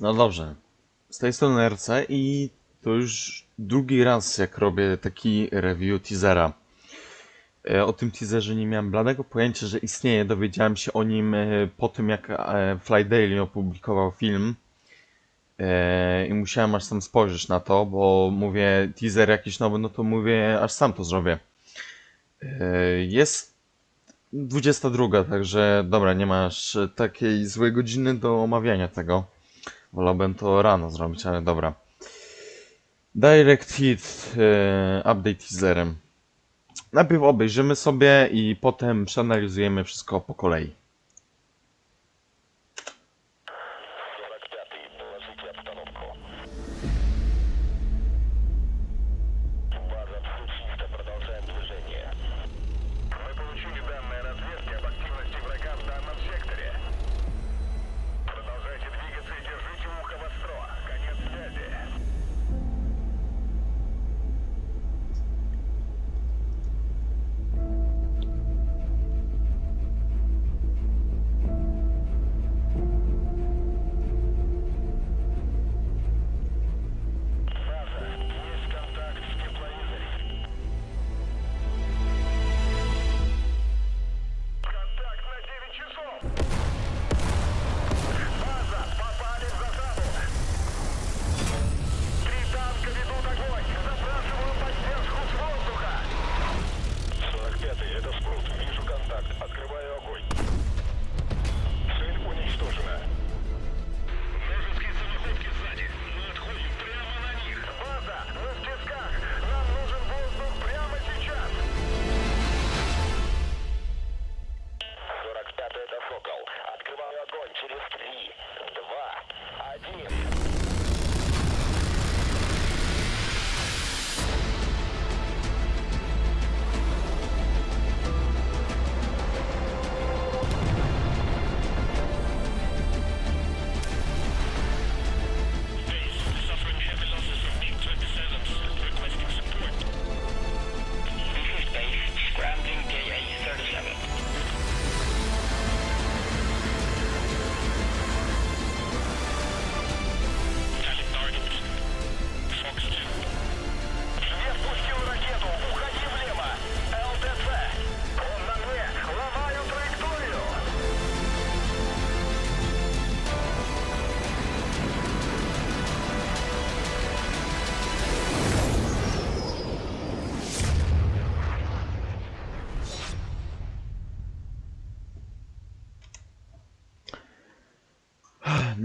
No dobrze. Z tej strony RC i to już drugi raz jak robię taki review teasera. E, O tym teaserze nie miałem bladego pojęcia, że istnieje. Dowiedziałem się o nim e, po tym jak e, Fly Daily opublikował film. I musiałem aż sam spojrzeć na to, bo mówię teaser jakiś nowy, no to mówię aż sam to zrobię. Jest 22, także dobra, nie masz takiej złej godziny do omawiania tego. Wolałbym to rano zrobić, ale dobra. Direct Hit e, update teaserem. Najpierw obejrzymy sobie i potem przeanalizujemy wszystko po kolei.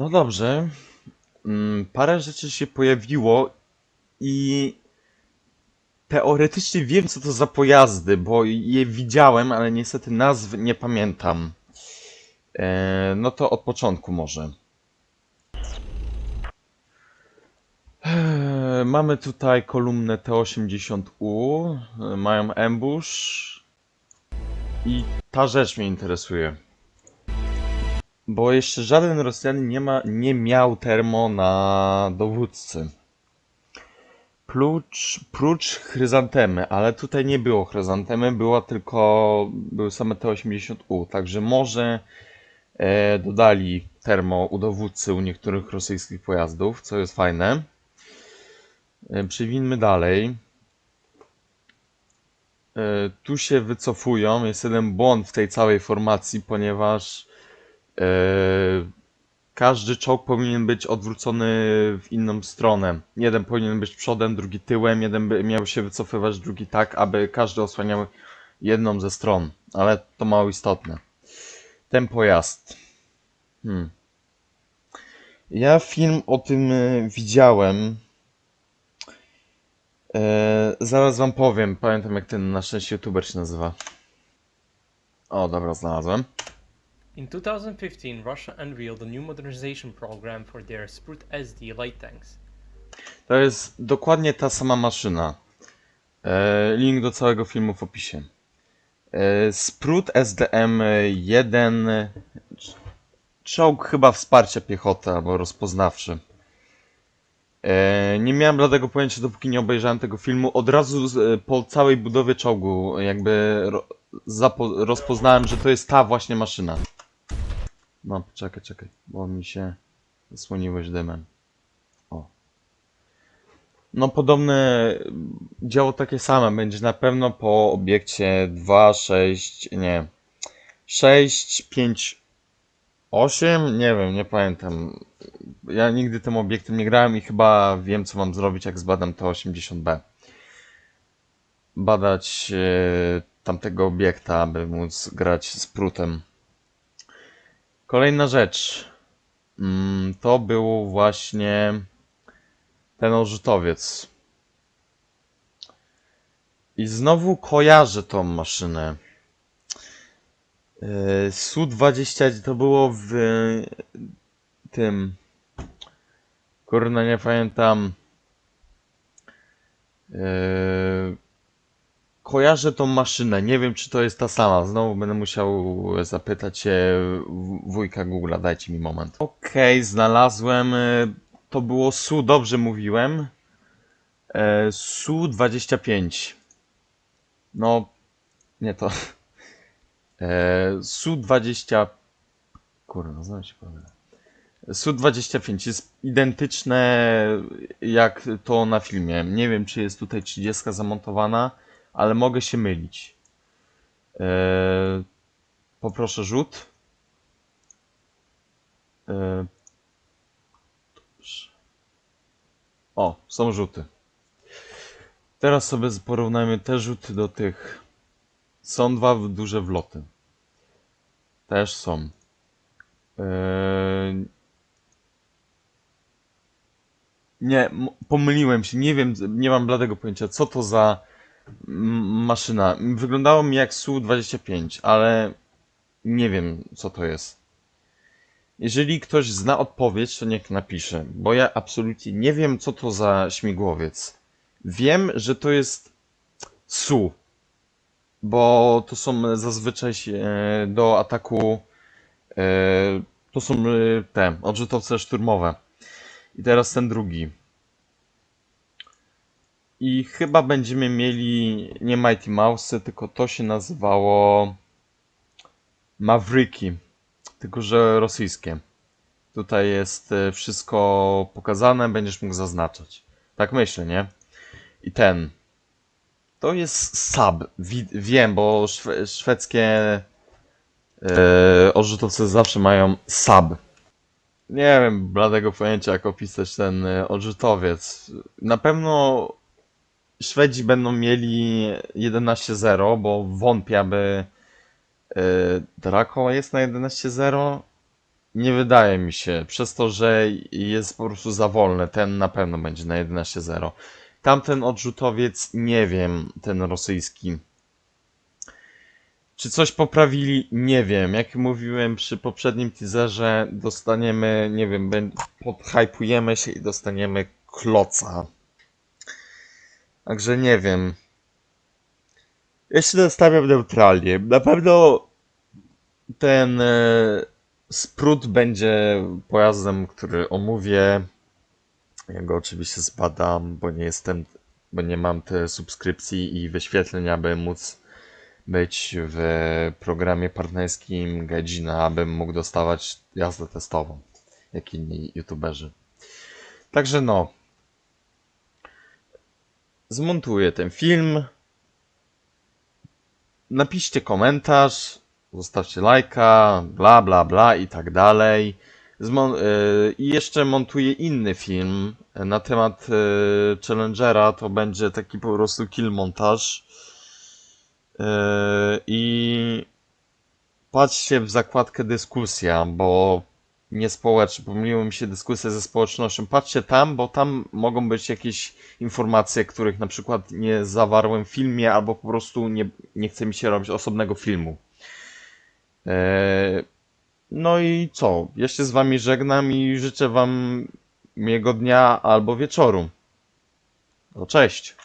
No dobrze. Mm, Parę rzeczy się pojawiło i teoretycznie wiem co to za pojazdy, bo je widziałem, ale niestety nazw nie pamiętam. E, no to od początku może. Eee, Mamy tutaj kolumnę T80U, e, mają ambush i ta rzecz mnie interesuje. Bo jeszcze żaden Rosjanin nie, ma, nie miał termo na dowódcy. Prócz, prócz chryzantemy, ale tutaj nie było chryzantemy, była tylko, były same T80U, także może e, dodali termo u dowódcy u niektórych rosyjskich pojazdów, co jest fajne. E, przewinmy dalej. E, tu się wycofują, jest jeden błąd w tej całej formacji, ponieważ każdy czołg powinien być odwrócony w inną stronę. Jeden powinien być przodem, drugi tyłem, jeden miał się wycofywać, drugi tak, aby każdy osłaniał jedną ze stron. Ale to mało istotne. Ten pojazd. Hmm. Ja film o tym e, widziałem. E, zaraz wam powiem. Pamiętam jak ten na szczęście youtuber się nazywa. O, dobra, znalazłem. In 2015, Russia unveiled a new modernization program for their Sprut SD light tanks. To jest dokładnie ta sama maszyna. E, link do całego filmu w opisie. E, Sprut SDM-1 czołg chyba wsparcia piechoty albo rozpoznawczy. E, nie miałem bladego pojęcia dopóki nie obejrzałem tego filmu. Od razu po całej budowie czołgu jakby rozpoznałem, że to jest ta właśnie maszyna. No, czekaj, czekaj, bo mi się Zasłoniłeś dymem. O. No podobne działo takie same. Będzie na pewno po obiekcie 2, 6, nie. 6, 5, 8? Nie wiem, nie pamiętam. Ja nigdy tym obiektem nie grałem i chyba wiem co mam zrobić jak zbadam to 80B. Badać e, tamtego obiekta, aby móc grać z prutem. Kolejna rzecz. Mm, to był właśnie ten odrzutowiec. I znowu kojarzę tą maszynę. Yy, Su-20 to było w tym. Kurna, nie pamiętam. Yy, kojarzę tą maszynę. Nie wiem, czy to jest ta sama. Znowu będę musiał zapytać się wujka Google'a. Dajcie mi moment. Okej, znalazłem. yy, To było Su, dobrze mówiłem. Yy, Su-25. No, nie to. E, Su-20. Kurwa, znam się powiem. Su-25 jest identyczne jak to na filmie. Nie wiem, czy jest tutaj 30 zamontowana, ale mogę się mylić. E, poproszę rzut. E, dobrze. O, są rzuty. Teraz sobie porównajmy te rzuty do tych. Są dwa duże wloty. Też są. Eee... Nie, pomyliłem się. Nie wiem, nie mam bladego pojęcia, co to za maszyna. Wyglądało mi jak Su-25, ale nie wiem, co to jest. Jeżeli ktoś zna odpowiedź, to niech napisze, bo ja absolutnie nie wiem, co to za śmigłowiec. Wiem, że to jest Su, bo to są zazwyczaj e, do ataku. E, to są e, te odrzutowce szturmowe. I teraz ten drugi. I chyba będziemy mieli nie Mighty Mouse, tylko to się nazywało Mavriki, tylko że rosyjskie. Tutaj jest e, wszystko pokazane, będziesz mógł zaznaczać. Tak myślę, nie? I ten. To jest sub. Wi- wiem, bo szwe szwedzkie e, odrzutowce zawsze mają sub. Nie wiem, bladego pojęcia, jak opisać ten e, odrzutowiec. Na pewno Szwedzi będą mieli 11-0, bo wątpię, aby e, Draco jest na 11-0. Nie wydaje mi się, przez to, że jest po prostu za wolny, ten na pewno będzie na 11-0. Tamten odrzutowiec, nie wiem, ten rosyjski. Czy coś poprawili? Nie wiem. Jak mówiłem przy poprzednim teaserze, dostaniemy, nie wiem, podhypujemy się i dostaniemy kloca. Także nie wiem. Ja się nastawiam neutralnie. Na pewno ten e, Sprut będzie pojazdem, który omówię. Ja go oczywiście zbadam, bo nie jestem, bo nie mam te subskrypcji i wyświetleń, aby móc być w programie partnerskim Gadzina, abym mógł dostawać jazdę testową, jak inni youtuberzy. Także no. Zmontuję ten film. Napiszcie komentarz, zostawcie lajka, bla bla bla i tak dalej. Zmon- y, I jeszcze montuję inny film na temat y, Challengera. To będzie taki po prostu kill montaż. Yy, I patrzcie w zakładkę dyskusja, bo nie społeczna, pomyliło mi się dyskusja ze społecznością. Patrzcie tam, bo tam mogą być jakieś informacje, których na przykład nie zawarłem w filmie, albo po prostu nie, nie chce mi się robić osobnego filmu. Yy, No i co? Ja się z wami żegnam i życzę wam miłego dnia albo wieczoru. No cześć.